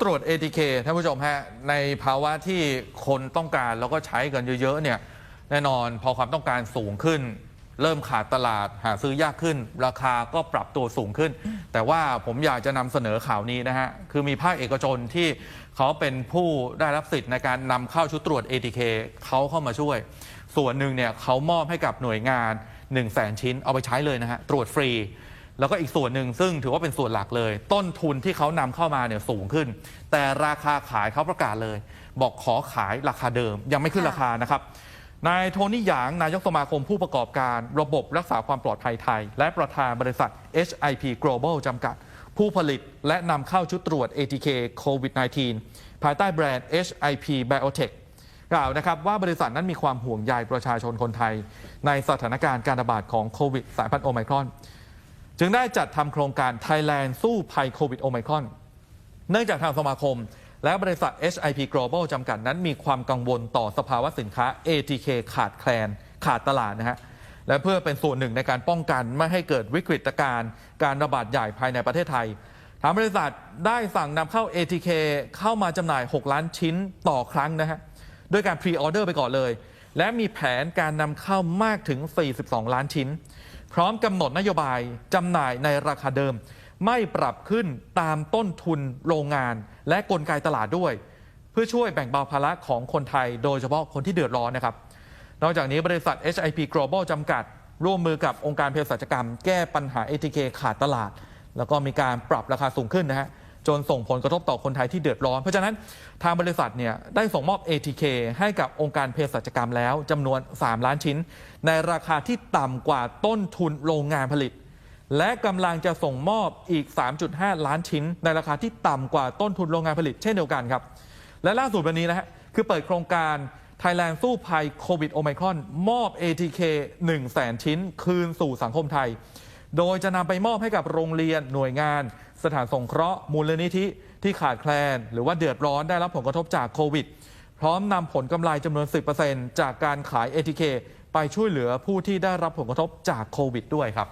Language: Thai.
ตรวจ ATK ท่านผู้ชมฮะในภาวะที่คนต้องการแล้วก็ใช้กันเยอะๆเนี่ยแน่นอนพอความต้องการสูงขึ้น เริ่มขาดตลาดหาซื้อยากขึ้น ราคาก็ปรับตัวสูงขึ้น แต่ว่าผมอยากจะนำเสนอข่าวนี้นะฮะคือมีภาคเอกชนที่เขาเป็นผู้ได้รับสิทธิ์ในการนำเข้าชุดตรวจ ATK เขาเข้ามาช่วย ส่วนหนึ่งเนี่ยเขามอบให้กับหน่วยงาน 1 0 0 0 0แชิ้นเอาไปใช้เลยนะฮะตรวจฟรี แล้วก็อีกส่วนหนึ่งซึ่งถือว่าเป็นส่วนหลักเลย ต้นทุนที่เขานำเข้ามาเนี่ยสูงขึ้น แต่ราคาขายเขาประกาศเลย บอกขอขายราคาเดิม ยังไม่ขึ้นค่ะราคานะครับนายโทนี่หยางนายกสมาคมผู้ประกอบการระบบรักษาความปลอดภัยไทย และประธานบริษัท HIP Global จำกัด ผู้ผลิตและนำเข้าชุดตรวจ ATK COVID-19 ภายใต้แบรนด์ HIP Biotech กล่าวนะครับว่าบริษัทนั้นมีความห่วงใยประชาชนคนไทย ในสถานการณ์การระบาดของโควิดสายพันธุ์โอไมครอน จึงได้จัดทำโครงการ Thailand สู้ภัยโควิดโอไมคอนเนื่องจากทางสมาคม และบริษัท HIP Global จำกัดนั้นมีความกังวลต่อสภาวะสินค้า ATK ขาดแคลน ขาดตลาดนะฮะและเพื่อเป็นส่วนหนึ่งในการป้องกันไม่ให้เกิดวิกฤตการณ์การระบาดใหญ่ภายในประเทศไทยทางบริษัทได้สั่งนำเข้า ATK เข้ามาจำหน่าย 6 ล้านชิ้นต่อครั้งนะฮะด้วยการพรีออเดอร์ไปก่อนเลย และมีแผนการนำเข้ามากถึง 42 ล้านชิ้น พร้อมกำหนดนโยบายจำหน่ายในราคาเดิม ไม่ปรับขึ้นตามต้นทุนโรงงาน และกลไกตลาดด้วย เพื่อช่วยแบ่งเบาภาระของคนไทย โดยเฉพาะคนที่เดือดร้อนนะครับ นอกจากนี้บริษัท HIP Global จำกัด ร่วมมือกับองค์การเภสัชกรรม แก้ปัญหา ATK ขาดตลาด แล้วก็มีการปรับราคาสูงขึ้นนะฮะ จนส่งผลกระทบต่อคนไทยที่เดือดร้อน เพราะฉะนั้นทางบริษัทเนี่ยได้ส่งมอบ ATK ให้กับองค์การเภสัชกรรมแล้วจำนวน 3 ล้านชิ้น ในราคาที่ต่ำกว่าต้นทุนโรงงานผลิต และกำลังจะส่งมอบอีก 3.5 ล้านชิ้น ในราคาที่ต่ำกว่าต้นทุนโรงงานผลิต เช่นเดียวกันครับ และล่าสุดวันนี้นะฮะคือเปิดโครงการ Thailand สู้ภัยโควิดโอไมครอนมอบ ATK 1 0 0 0 0แชิ้น คืนสู่สังคมไทย โดยจะนำไปมอบให้กับโรงเรียนหน่วยงาน สถานสงเคราะห์มูลนิธิที่ขาดแคลน หรือว่าเดือดร้อนได้รับผลกระทบจากโควิด พร้อมนำผลกำไรจำนวน 10%จากการขายเอทีเคไปช่วยเหลือผู้ที่ได้รับผลกระทบจากโควิดด้วยครับ